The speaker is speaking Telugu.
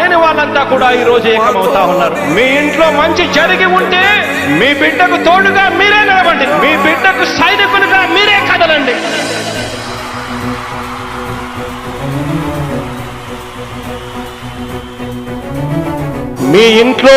లేని వాళ్ళంతా కూడా ఈ రోజు ఏకమవుతా ఉన్నారు. మీ ఇంట్లో మంచి జరిగి ఉంటే మీ బిడ్డకు తోడుగా మీరే నిలబండి మీ బిడ్డకు సైనికులుగా మీరే కదలండి. మీ ఇంట్లో